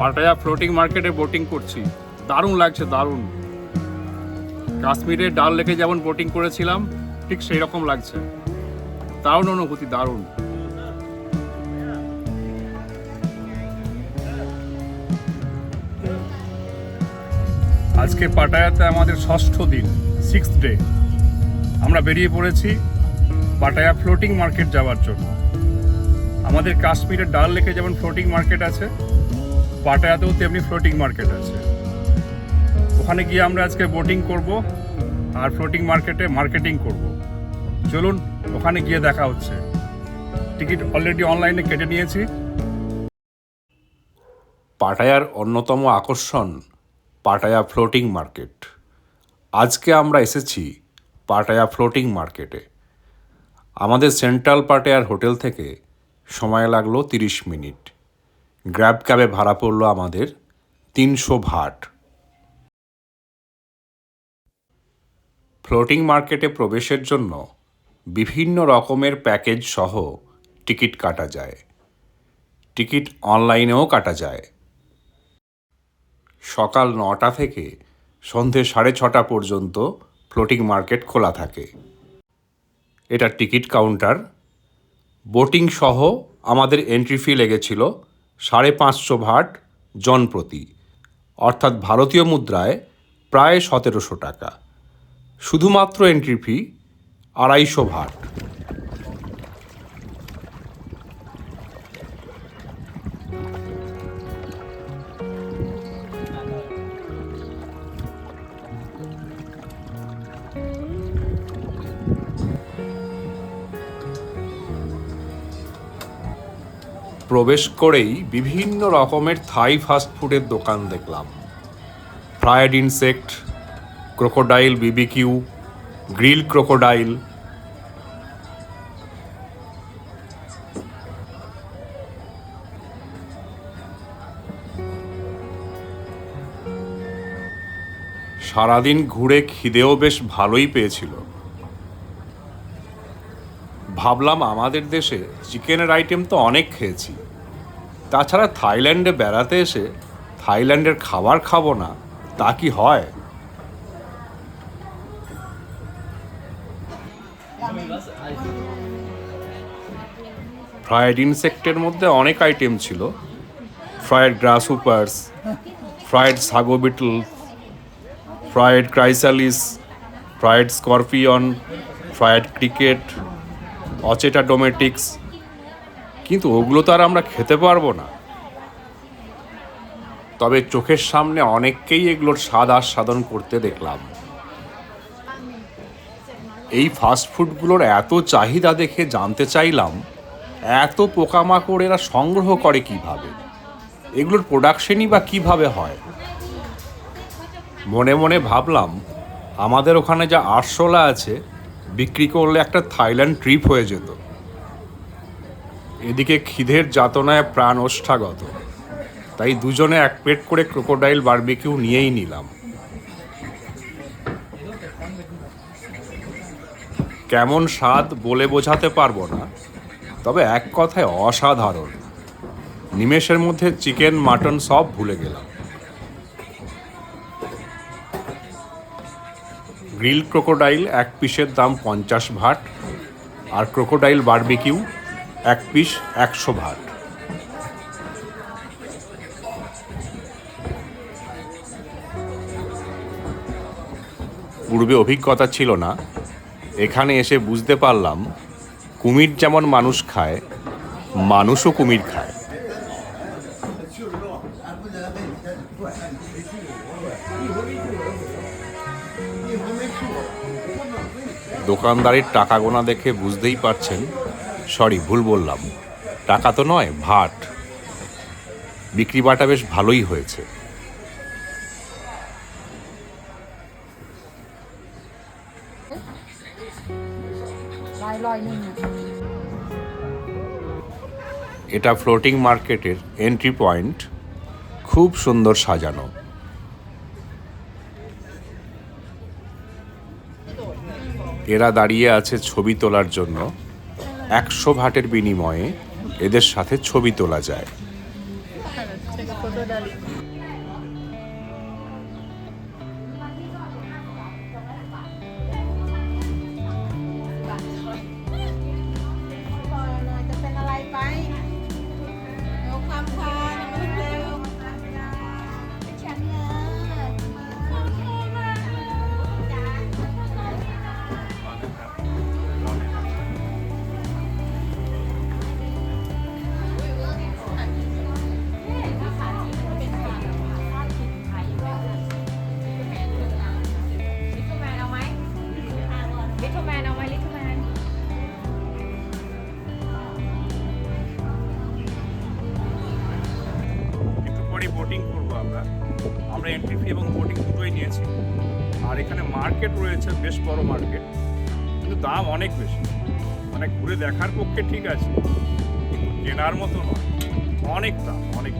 Pattaya floating মার্কেটে boating করছি। দারুণ লাগছে, দারুণ। কাশ্মীরে ডাল লেকে যেমন বোটিং করেছিলাম, ঠিক সেই রকম লাগছে। দারুণ অনুভূতি, দারুণ। আজকে পাটায়াতে আমাদের ষষ্ঠ দিন সিক্স ডে আমরা বেরিয়ে পড়েছি পাটায়া ফ্লোটিং মার্কেট যাওয়ার জন্য। আমাদের কাশ্মীরের ডাল লেকে যেমন ফ্লোটিং মার্কেট আছে পাটায়াতেও তেমনি ফ্লোটিং মার্কেট আছে। ওখানে গিয়ে আমরা আজকে বোটিং করব আর ফ্লোটিং মার্কেটে মার্কেটিং করব। চলুন, ওখানে গিয়ে দেখা হচ্ছে। টিকিট অলরেডি অনলাইনে কেটে নিয়েছি। পাটায়ার অন্যতম আকর্ষণ পাটায়া ফ্লোটিং মার্কেট আজকে আমরা এসেছি পাটায়া ফ্লোটিং মার্কেটে আমাদের সেন্ট্রাল পাটায়ার হোটেল থেকে সময় লাগল তিরিশ মিনিট। গ্র্যাব ক্যাবে ভাড়া পড়ল আমাদের তিনশো ভাট। ফ্লোটিং মার্কেটে প্রবেশের জন্য বিভিন্ন রকমের প্যাকেজ সহ টিকিট কাটা যায়। টিকিট অনলাইনেও কাটা যায়। সকাল নটা থেকে সন্ধে সাড়ে ছটা পর্যন্ত ফ্লোটিং মার্কেট খোলা থাকে। এটা টিকিট কাউন্টার। বোটিং সহ আমাদের এন্ট্রি ফি লেগেছিল সাড়ে পাঁচশো ভাট জনপ্রতি, অর্থাৎ ভারতীয় মুদ্রায় প্রায় সতেরোশো টাকা। শুধুমাত্র এন্ট্রি ফি আড়াইশো ভাট। প্রবেশ করেই বিভিন্ন রকমের থাই ফাস্ট ফুডের দোকান দেখলাম। Fried insect, crocodile BBQ, grill crocodile. সারাদিন ঘুরে খিদেও বেশ ভালোই পেয়েছিল। ভাবলাম আমাদের দেশে চিকেনের আইটেম তো অনেক খেয়েছি। তাছাড়া থাইল্যান্ডে বেড়াতে এসে থাইল্যান্ডের খাবার খাব না, তা কি হয়? ফ্রায়েড ইনসেক্টের মধ্যে অনেক আইটেম ছিল। Fried grasshoppers fried sago beetle fried chrysalis fried scorpion fried cricket অচেটা ডোমেটিক্স। কিন্তু ওগুলো তো আর আমরা খেতে পারব না। তবে চোখের সামনে অনেককেই এগুলোর স্বাদ আস্বাদন করতে দেখলাম। এই ফাস্টফুডগুলোর এত চাহিদা দেখে জানতে চাইলাম, এত পোকামাকড় এরা সংগ্রহ করে কীভাবে? এগুলোর প্রোডাকশনই বা কীভাবে হয়? মনে মনে ভাবলাম, আমাদের ওখানে যা আরশোলা আছে বিক্রি করলে একটা থাইল্যান্ড ট্রিপ হয়ে যেত। এদিকে খিদের যাতনায় প্রাণ ওষ্ঠাগত। তাই দুজনে এক প্লেট করে ক্রোকোডাইল বার্বিকিউ নিয়েই নিলাম। কেমন স্বাদ বলে বোঝাতে পারব না, তবে এক কথায় অসাধারণ। নিমেষের মধ্যে চিকেন, মাটন সব ভুলে গেলাম। গ্রিল ক্রোকোডাইল এক পিসের দাম পঞ্চাশ ভাট আর ক্রোকোডাইল বারবিকিউ এক পিস একশো ভাট। পূর্বে অভিজ্ঞতা ছিল না। এখানে এসে বুঝতে পারলাম, কুমির যেমন মানুষ খায়, মানুষও কুমির খায়। দোকানদারের টাকা গোনা দেখে বুঝতেই পারছেন, সরি, ভুল বললাম, টাকা তো নয়, ভাট। বিক্রি বাটা বেশ ভালোই হয়েছে। এটা ফ্লোটিং মার্কেটের এন্ট্রি পয়েন্ট খুব সুন্দর সাজানো। এরা দাঁড়িয়ে আছে ছবি তোলার জন্য। একশো ভাটের বিনিময়ে এদের সাথে ছবি তোলা যায়। আমরা। আমরা এন্ট্রি ফি এবং বোর্ডিং দুটোই নিয়েছি। আর এখানে মার্কেট রয়েছে, বেশ বড় মার্কেট কিন্তু দাম অনেক বেশি। মানে ঘুরে দেখার পক্ষে ঠিক আছে। কিন্তু কেনার মতো নয়। অনেক দাম, অনেক